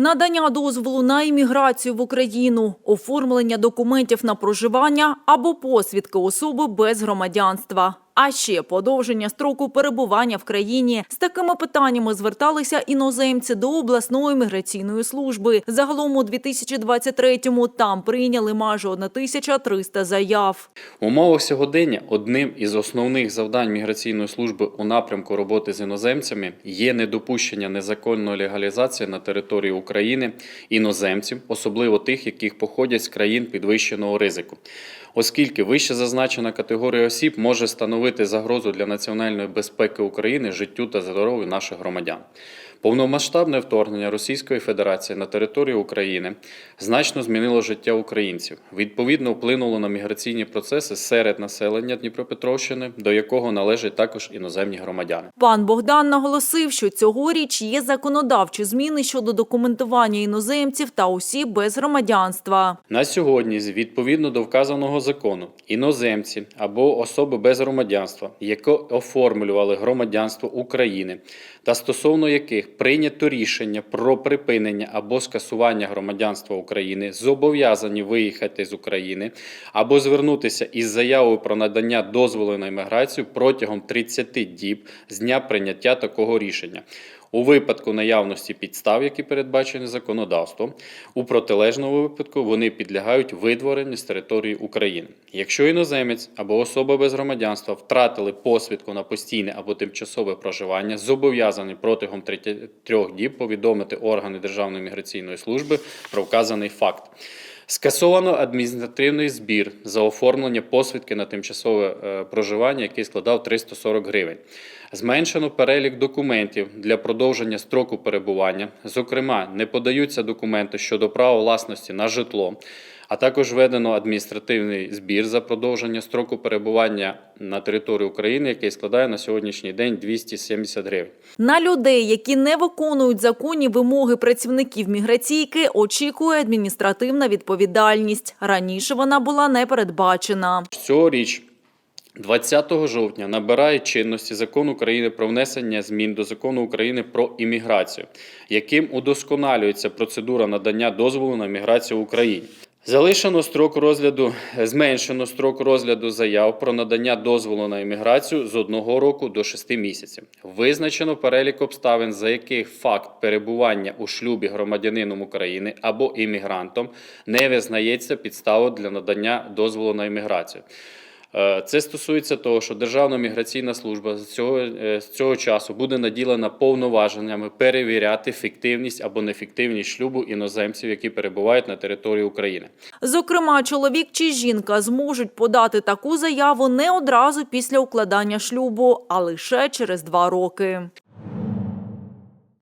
надання дозволу на імміграцію в Україну, оформлення документів на проживання або посвідки особи без громадянства. А ще подовження строку перебування в країні. З такими питаннями зверталися іноземці до обласної міграційної служби. Загалом у 2023-му там прийняли майже 1300 заяв. В умовах сьогодення одним із основних завдань міграційної служби у напрямку роботи з іноземцями є недопущення незаконної легалізації на території України іноземців, особливо тих, яких походять з країн підвищеного ризику. Оскільки вище зазначена категорія осіб може становити загрозу для національної безпеки України, життю та здоров'ю наших громадян. Повномасштабне вторгнення Російської Федерації на територію України значно змінило життя українців. Відповідно, вплинуло на міграційні процеси серед населення Дніпропетровщини, до якого належать також іноземні громадяни. Пан Богдан наголосив, що цьогоріч є законодавчі зміни щодо документування іноземців та осіб без громадянства. На сьогодні, відповідно до вказаного закону, іноземці або особи без громадянства, які оформлювали громадянство України, та стосовно яких прийнято рішення про припинення або скасування громадянства України, зобов'язані виїхати з України або звернутися із заявою про надання дозволу на імміграцію протягом 30 діб з дня прийняття такого рішення. У випадку наявності підстав, які передбачені законодавством, у протилежному випадку вони підлягають видворенню з території України. Якщо іноземець або особа без громадянства втратили посвідку на постійне або тимчасове проживання, зобов'язані протягом 33 діб повідомити органи Державної міграційної служби про вказаний факт. Скасовано адміністративний збір за оформлення посвідки на тимчасове е, проживання, який складав 340 гривень. Зменшено перелік документів для продовження строку перебування. Зокрема, не подаються документи щодо права власності на житло, а також введено адміністративний збір за продовження строку перебування на території України, який складає на сьогоднішній день 270 гривень. На людей, які не виконують законні вимоги працівників міграційки, очікує адміністративна відповідальність. Раніше вона була не передбачена. Цьогоріч, 20 жовтня, набирає чинності закон України про внесення змін до закону України про імміграцію, яким удосконалюється процедура надання дозволу на міграцію в Україні. Залишено строк розгляду, зменшено строк розгляду заяв про надання дозволу на імміграцію з одного року до шести місяців. Визначено перелік обставин, за яких факт перебування у шлюбі громадянином України або іммігрантом не визнається підставою для надання дозволу на імміграцію. Е, Це стосується того, що Державна міграційна служба з цього, е, з цього часу буде наділена повноваженнями перевіряти фіктивність або нефіктивність шлюбу іноземців, які перебувають на території України. Зокрема, чоловік чи жінка зможуть подати таку заяву не одразу після укладання шлюбу, а лише через два роки.